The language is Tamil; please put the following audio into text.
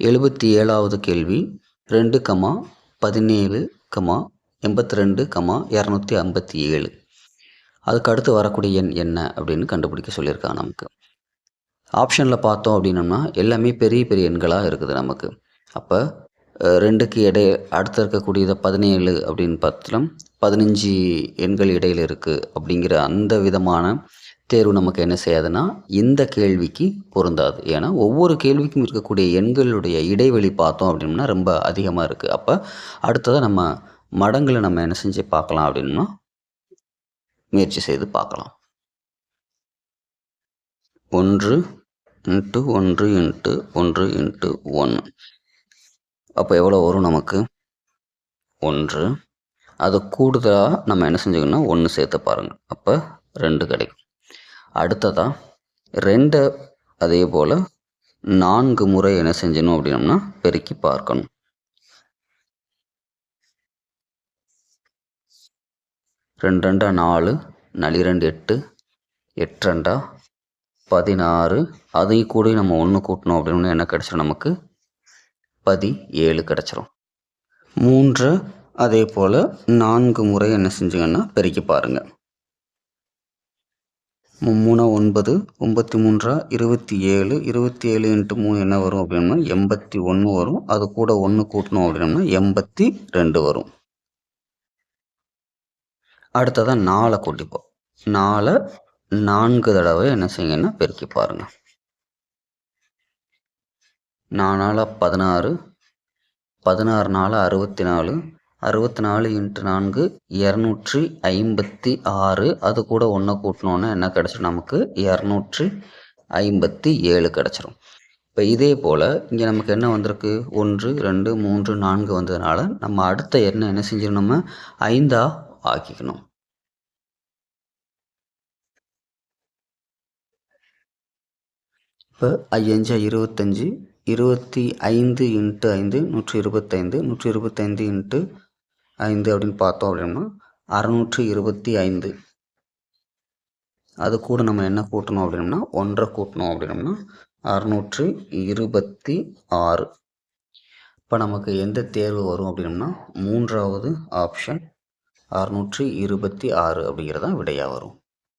எழுபத்தி ஏழாவது கேள்வி ரெண்டு கமா பதினேழு கமா எண்பத்தி ரெண்டு கமா இரநூத்தி ஐம்பத்தி ஏழு அதுக்கு அடுத்து வரக்கூடிய எண் என்ன அப்படின்னு கண்டுபிடிக்க சொல்லியிருக்காங்க நமக்கு. ஆப்ஷனில் பார்த்தோம் அப்படின்னம்னா எல்லாமே பெரிய பெரிய எண்களாக இருக்குது நமக்கு. அப்போ ரெண்டுக்கு இடை அடுத்து இருக்கக்கூடியதை பதினேழு அப்படின்னு பார்த்தாலும் பதினஞ்சு எண்கள் இடையில் இருக்குது அப்படிங்கிற அந்த விதமான தேர்வு நமக்கு என்ன செய்யாதுன்னா இந்த கேள்விக்கு பொருந்தாது. ஏன்னா ஒவ்வொரு கேள்விக்கும் இருக்கக்கூடிய எண்களுடைய இடைவெளி பார்த்தோம் அப்படின்னா ரொம்ப அதிகமாக இருக்குது அப்போ அடுத்ததாக நம்ம மடங்களை நம்ம என்ன செஞ்சு பார்க்கலாம் அப்படின்னா முயற்சி செய்து பார்க்கலாம். ஒன்று இன்ட்டு ஒன்று இன்ட்டு ஒன்று இன்ட்டு ஒன்று அப்போ எவ்வளோ வரும் நமக்கு? ஒன்று. அது கூடுதலாக நம்ம என்ன செஞ்சுக்கணும்னா ஒன்று சேர்த்து பாருங்கள் அப்போ ரெண்டு கிடைக்கும். அடுத்ததாக ரெண்டை அதே போல் நான்கு முறை என்ன செஞ்சணும் அப்படின்னம்னா பெருக்கி பார்க்கணும். ரெண்டு ரெண்டா நாலு நளிரெண்டு எட்டு எட்டு ரெண்டா பதினாறு அதையும் கூட நம்ம ஒன்று கூட்டணும் அப்படின்னு என்ன கிடச்சிடும் நமக்கு? பதி ஏழு கிடச்சிரும். மூன்று அதே போல் நான்கு முறை என்ன செஞ்சுங்கன்னா பெருக்கி பாருங்கள் மூணு ஒன்பது ஒம்பத்தி மூன்றா இருபத்தி ஏழு இருபத்தி ஏழு இன்ட்டு மூணு என்ன வரும் அப்படின்னா எண்பத்தி ஒன்று வரும். அது கூட ஒன்று கூட்டணும் அப்படின்னா எண்பத்தி ரெண்டு வரும். அடுத்ததாக நாளை கூட்டிப்போம். நாளை நான்கு தடவை என்ன செய்யுங்கன்னா பெருக்கி பாருங்கள் நானால பதினாறு பதினாறு நாள் அறுபத்தி நாலு அறுபத்தி நாலு இன்ட்டு நான்கு இரநூற்றி ஐம்பத்தி ஆறு. அது கூட ஒன்று கூட்டினோன்னா என்ன கிடச்சிடும் நமக்கு? இரநூற்றி ஐம்பத்தி ஏழு கிடச்சிரும். இப்போ இதே போல் இங்கே நமக்கு என்ன வந்திருக்கு? ஒன்று ரெண்டு மூன்று நான்கு வந்ததுனால நம்ம அடுத்த எண்ணை என்ன செஞ்சிடணும் நம்ம? ஐந்தாக ஆக்கிக்கணும். இப்போ ஐயஞ்சா இருபத்தஞ்சி இருபத்தி ஐந்து இன்ட்டு ஐந்து நூற்றி இருபத்தைந்து நூற்றி இருபத்தைந்து இன்ட்டு ஐந்து அப்படின்னு பார்த்தோம் அப்படின்னா அறநூற்றி இருபத்தி ஐந்து. அது கூட நம்ம என்ன கூட்டணும் அப்படின்னா ஒன்றை கூட்டணும் அப்படின்னம்னா அறநூற்றி இருபத்தி ஆறு. இப்போ நமக்கு எந்த தேர்வு வரும் அப்படின்னம்னா மூன்றாவது ஆப்ஷன் அறுநூற்றி இருபத்தி ஆறு அப்படிங்கிறதான் விடையாக வரும்.